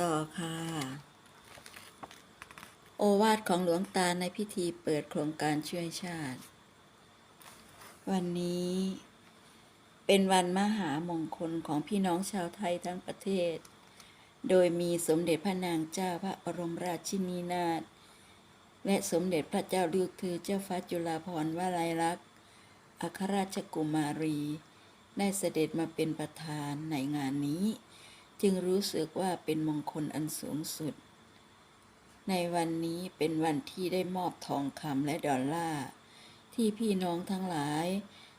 ต่อค่ะ โอวาทของหลวงตาในพิธีเปิดโครงการช่วยชาติ วันนี้เป็นวันมหามงคลของพี่น้องชาวไทยทั้งประเทศ โดยมีสมเด็จพระนางเจ้าพระบรมราชินีนาถและสมเด็จพระเจ้าลูกเธอเจ้าฟ้าจุฬาภรณ์วลัยลักษณ์อัครราชกุมารี ได้เสด็จมาเป็นประธานในงานนี้ จึงรู้สึกว่าเป็นมงคลอันสูงสุด ในวันนี้เป็นวันที่ได้มอบทองคำและดอลลาร์ที่พี่น้องทั้งหลาย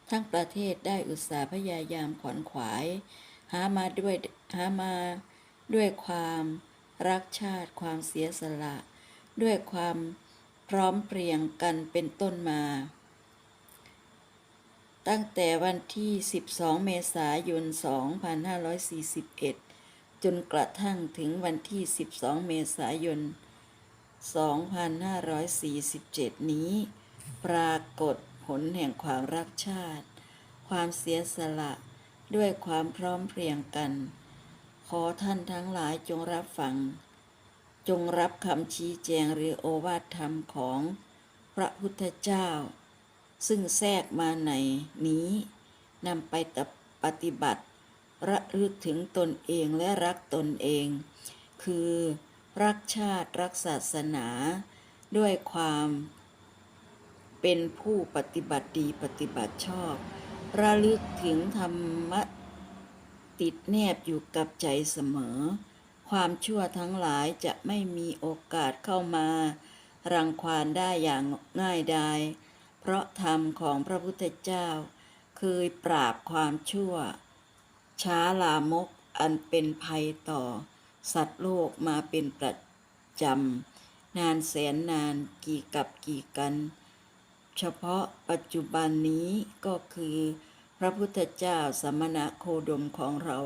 ทั้งประเทศได้อุตสาห์พยายามขวนขวาย หามาด้วยหามาด้วยความรักชาติความเสียสละ ด้วยความพร้อมเพรียงกันเป็นต้นมา ตั้งแต่วันที่ 12 เมษายน 2541 จนกระทั่งถึงวันที่ 12 เมษายน 2547 นี้ ปรากฏผลแห่งความรักชาติ ความเสียสละด้วยความพร้อมเพรียงกัน ขอท่านทั้งหลายจงรับฟัง จงรับคำชี้แจงหรือโอวาทธรรมของพระพุทธเจ้า ซึ่งแทรกมาในนี้นำไปปฏิบัติ ระลึกถึงตนเองและรักตนเอง คือรักชาติรักศาสนา ด้วยความเป็นผู้ปฏิบัติดีปฏิบัติชอบ ระลึกถึงธรรมะติดแนบอยู่กับใจเสมอ ความชั่วทั้งหลายจะไม่มีโอกาสเข้ามา รังควานได้อย่างง่ายดายเพราะธรรมของพระพุทธเจ้า เคยปราบความชั่ว ช้าลามกอันเป็นภัยต่อ สัตว์โลกมาเป็นประจำ นานแสนนานกี่กับกี่กัน เฉพาะปัจจุบันนี้ก็คือ พระพุทธเจ้าสมณะโคดมของเรา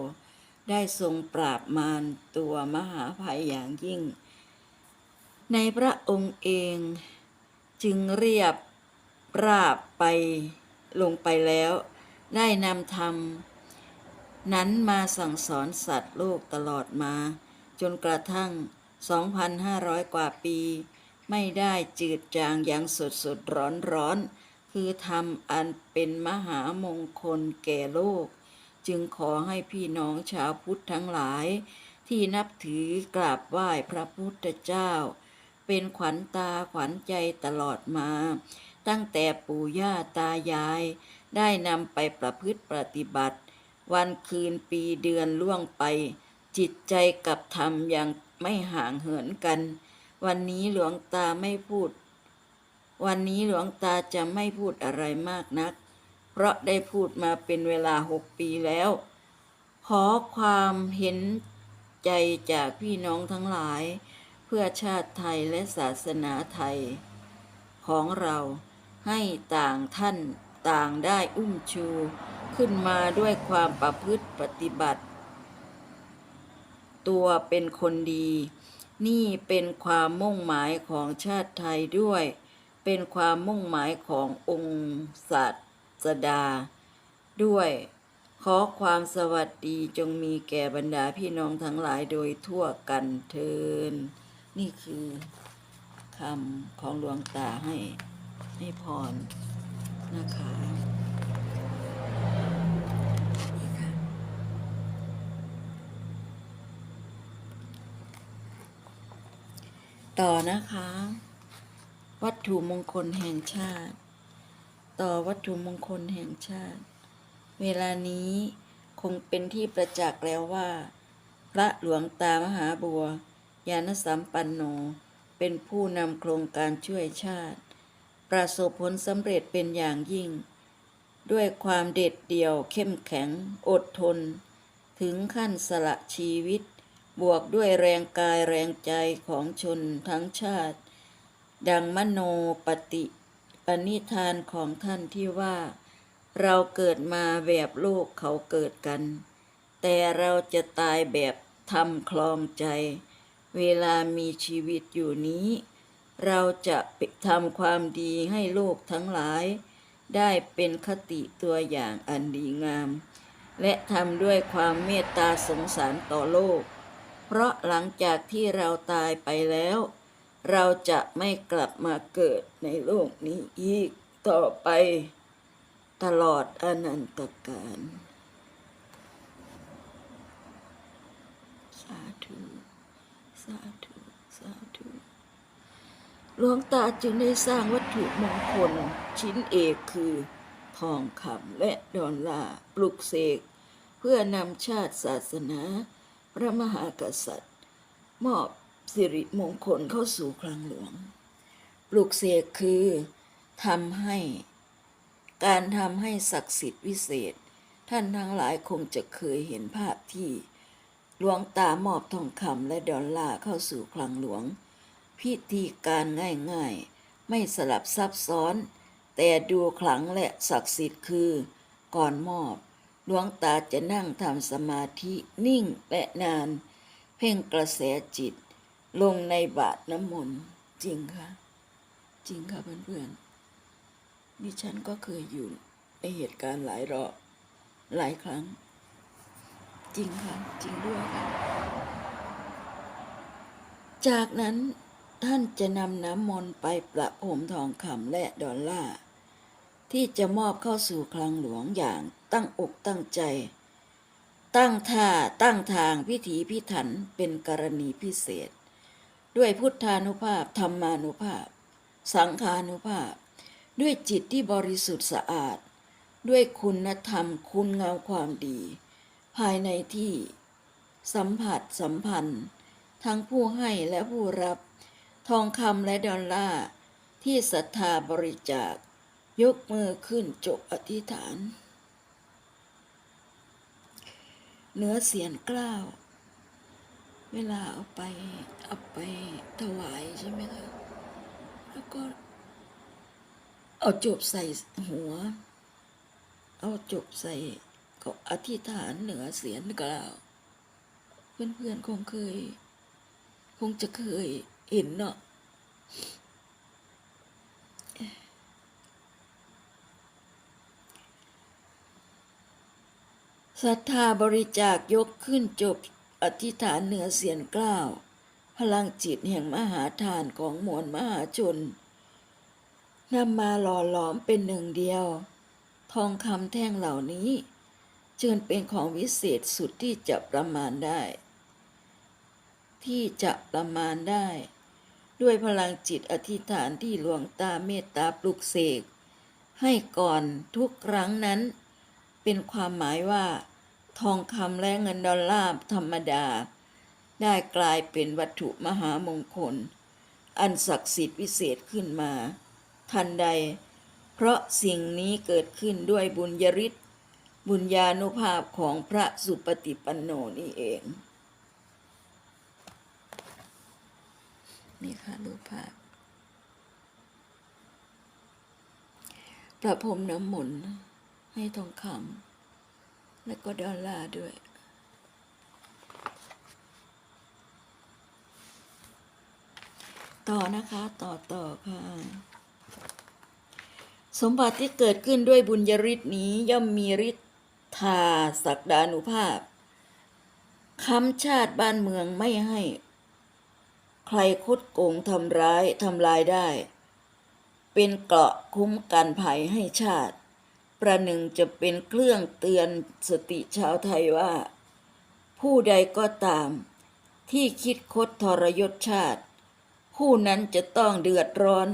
ได้ทรงปราบมารตัวมหาภัยอย่างยิ่ง ในพระองค์เองจึงเรียบราบไปลงไปแล้ว ได้นำธรรม นั้นมาสั่งสอนสัตว์โลกตลอดมา จนกระทั่ง 2,500 กว่าปี ไม่ได้จืดจางอย่างสดสดร้อนร้อนคือธรรมอันเป็นมหามงคลแก่โลก จึงขอให้พี่น้องชาวพุทธทั้งหลาย ที่นับถือกราบไหว้พระพุทธเจ้า เป็นขวัญตาขวัญใจตลอดมา ตั้งแต่ปู่ย่าตายาย ได้นำไปประพฤติปฏิบัติ วันคืนปีเดือนล่วงไป จิตใจกับธรรมยังไม่ห่างเหินกัน วันนี้หลวงตาไม่พูด วันนี้หลวงตาจะไม่พูดอะไรมากนัก เพราะได้พูดมาเป็นเวลาหกปีแล้ว ขอความเห็นใจจากพี่น้องทั้งหลาย เพื่อชาติไทยและศาสนาไทย ของเราให้ต่างท่านต่างได้อุ้มชู ขึ้นมาด้วยความประพฤติปฏิบัติ ตัวเป็นคนดี นี่เป็นความมุ่งหมายของชาติไทยด้วย เป็นความมุ่งหมายขององค์ศาสดา ด้วย ขอความสวัสดีจงมีแก่บรรดาพี่น้องทั้งหลายโดยทั่วกันเทิน นี่คือคำของหลวงตาให้ให้พรนะคะนี่ค่ะ ต่อนะคะ วัตถุมงคลแห่งชาติ ต่อวัตถุมงคลแห่งชาติ เวลานี้คงเป็นที่ประจักษ์แล้วว่า พระหลวงตามหาบัว ยานสัมปันโน เป็นผู้นำโครงการช่วยชาติ ประสบผลสำเร็จเป็นอย่างยิ่ง ด้วยความเด็ดเดี่ยวเข้มแข็งอดทน ถึงขั้นสละชีวิต บวกด้วยแรงกายแรงใจของชนทั้งชาติ ดังมโนปฏิปณิธานของท่านที่ว่า เราเกิดมาแบบโลกเขาเกิดกัน แต่เราจะตายแบบทำคลองใจ เวลามีชีวิตอยู่นี้ เราจะทำความดีให้โลกทั้งหลาย ได้เป็นคติตัวอย่างอันดีงาม และทำด้วยความเมตตาสงสารต่อโลก เพราะหลังจากที่เราตายไปแล้ว เราจะไม่กลับมาเกิดในโลกนี้อีกต่อไป ตลอดอนันตกาลสาธุสาธุสาธุหลวงตาจึงได้สร้างวัตถุมงคลชิ้นเอกคือ ทองคำและดอลลาร์ปลุกเสก เพื่อนำชาติศาสนา พระมหากษัตริย์ มอบสิริมงคลเข้าสู่คลังหลวง ปลุกเสกคือทำให้ การทำให้ศักดิ์สิทธิ์วิเศษ ท่านทั้งหลายคงจะเคยเห็นภาพที่หลวงตามอบทองคำและดอลลาร์เข้าสู่คลังหลวง พิธีการง่ายๆ ไม่สลับซับซ้อน แต่ดูขลังและศักดิ์สิทธิ์คือก่อนมอบ หลวงตาจะนั่งทำสมาธินิ่งและนาน เพ่งกระแสจิต ลงในบาทน้ำมนต์จริงค่ะจริงค่ะเพื่อนๆดิฉันก็เคยอยู่ในเหตุการณ์หลายรอบหลายครั้ง จริงค่ะ จริงด้วยค่ะ จากนั้นท่านจะนำน้ำมนต์ไปประพรมทองคำและดอลลาร์ ที่จะมอบเข้าสู่คลังหลวงอย่างตั้งอกตั้งใจ ตั้งท่าตั้งทางพิถีพิถันเป็นกรณีพิเศษ ด้วยพุทธานุภาพธรรมานุภาพ สังขานุภาพ ด้วยจิตที่บริสุทธิ์สะอาด ด้วยคุณธรรมคุณงามความดี ภายในที่สัมผัสสัมพันธ์ ทั้งผู้ให้และผู้รับ ทองคำและดอลลาร์ที่ศรัทธาบริจาค ยกมือขึ้นจบอธิษฐาน เนื้อเสียนกล้าว เวลาเอาไปเอาไปถวายใช่ไหมคะแล้วก็ เอาจบใส่หัว เอาจบใส่ก็อธิษฐานเหนือเสียนกล่าว เพื่อนๆคงเคย คงจะเคยเห็นเนาะ ศรัทธาบริจาคยกขึ้นจบอธิษฐานเหนือเสียนกล้าว พลังจิตแห่งมหาทานของมวลมหาชนนำมาหล่อหลอมเป็นหนึ่งเดียว ทองคำแท่งเหล่านี้จึงเป็นของวิเศษสุดที่จะประมาณได้ ที่จะประมาณได้ ด้วยพลังจิตอธิษฐานที่หลวงตาเมตตาปลุกเสกให้ก่อนทุกครั้งนั้น เป็นความหมายว่า ทองคำและเงินดอลลาร์ธรรมดา ได้กลายเป็นวัตถุมหามงคล อันศักดิ์สิทธิ์วิเศษขึ้นมา ทันใด เพราะสิ่งนี้เกิดขึ้นด้วยบุญยริศบุญญาณุภาพของพระสุปฏิปันโนนี่เอง นี่ค่ะรูปภาพประพรมน้ำมนต์ ให้ทองคำและก็ดอลลาร์ด้วยต่อนะคะต่อต่อค่ะ สมบัติที่เกิดขึ้นด้วยบุญยริศนี้ย่อมมีฤทธาศักดานุภาพค้ำชาติบ้านเมืองไม่ให้ ใครคดโกงทำร้ายทำลายได้ เป็นเกราะคุ้มกันภัยให้ชาติ ประหนึ่งจะเป็นเครื่องเตือนสติชาวไทยว่า ผู้ใดก็ตาม ที่คิดคดทรยศชาติ ผู้นั้นจะต้องเดือดร้อน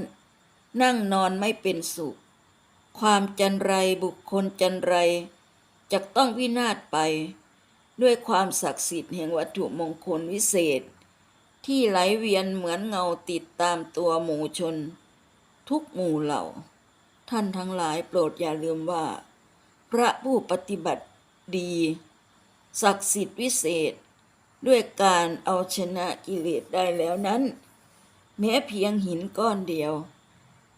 นั่งนอนไม่เป็นสุข ความจันไรบุคคลจันไรจะต้องวินาศไป ด้วยความศักดิ์สิทธิ์แห่งวัตถุมงคลวิเศษ ที่ไหลเวียนเหมือนเงาติดตามตัวหมู่ชน ทุกหมู่เหล่า ท่านทั้งหลายโปรดอย่าลืมว่า พระผู้ปฏิบัติดี ศักดิ์สิทธิ์วิเศษ ด้วยการเอาชนะกิเลสได้แล้วนั้น แม้เพียงหินก้อนเดียว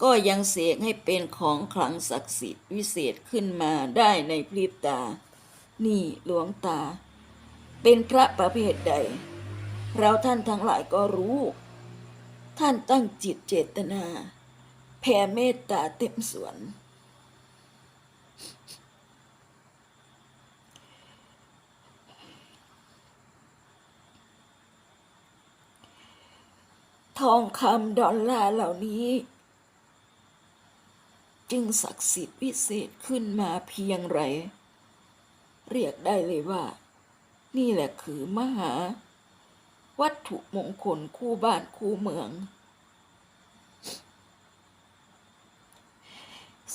ก็ยังเสกให้เป็นของขลังศักดิ์สิทธิ์วิเศษขึ้นมาได้ในพริบตา นี่หลวงตา เป็นพระประเภทใด เราท่านทั้งหลายก็รู้ ท่านตั้งจิตเจตนา แผ่เมตตาเต็มส่วนนทองคำดอลลาร์เหล่านี้ จึงศักดิ์สิทธิ์วิเศษขึ้นมาเพียงไร เรียกได้เลยว่า นี่แหละคือมหา วัตถุมงคลคู่บ้านคู่เมือง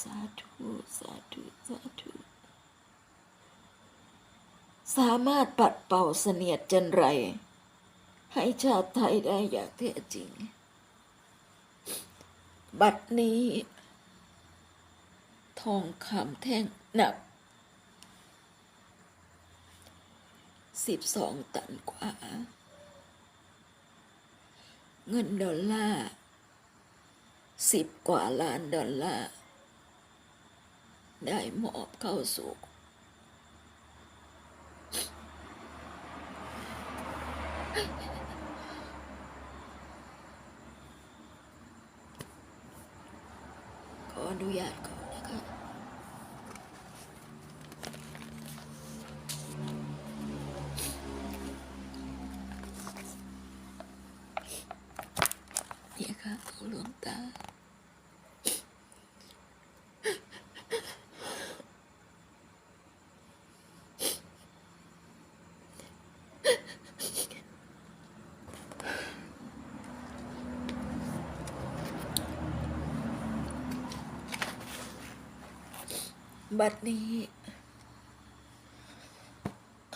สาธุสาธุสาธุสามารถปัดเป่าเสนียดจันไร ให้ชาติไทยได้อย่างแท้จริง บัดนี้ ทองคำแท่งหนักสิบสองตันกว่า เงินดอลลาร์สิบกว่าล้านดอลลาร์ ได้มอบเข้าสู่ขออนุญาตก่อนนะคะเนี่ยค่ะหลวงตา บัดนี้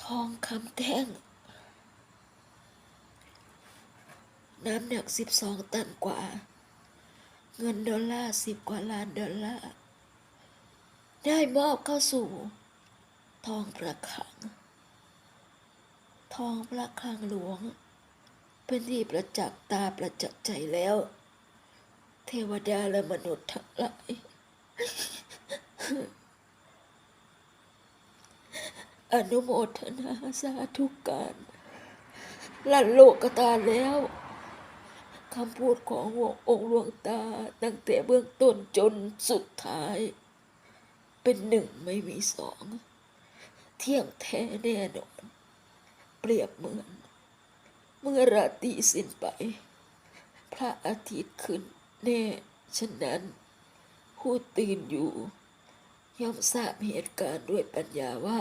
ทองคำแท่ง น้ำหนักสิบสองตันกว่า เงินดอลลาร์สิบกว่าล้านดอลลาร์ ได้มอบเข้าสู่ ทองประคัง ทองประคังหลวง เป็นที่ประจักษ์ตาประจักษ์ใจแล้ว เทวดาและมนุษย์ทั้งหลาย อนุโมทนาสาธุการลั่นโลกตาแล้วคำพูดของหัวองค์หลวงตาตั้งแต่เบื้องต้นจนสุดท้าย เป็นหนึ่งไม่มีสอง เที่ยงแท้แน่นอน เปรียบเหมือน เมื่อราตรีสิ้นไป พระอาทิตย์ขึ้นแน่ ฉะนั้น ผู้ตื่นอยู่ ย่อมทราบเหตุการณ์ด้วยปัญญาว่า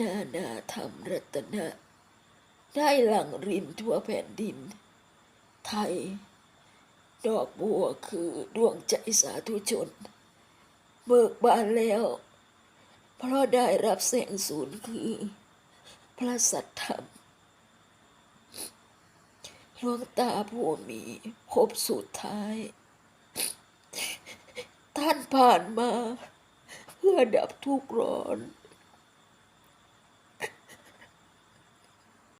นานาธรรมรัตนะ ได้หลั่งรินทั่วแผ่นดิน ไทย ดอกบัวคือดวงใจสาธุชน เบิกบานแล้ว เพราะได้รับแสงศูนย์คือ พระสัทธรรมหลวงตาผู้มีพบสุดท้าย ท่านผ่านมา เพื่อดับทุกข์ร้อน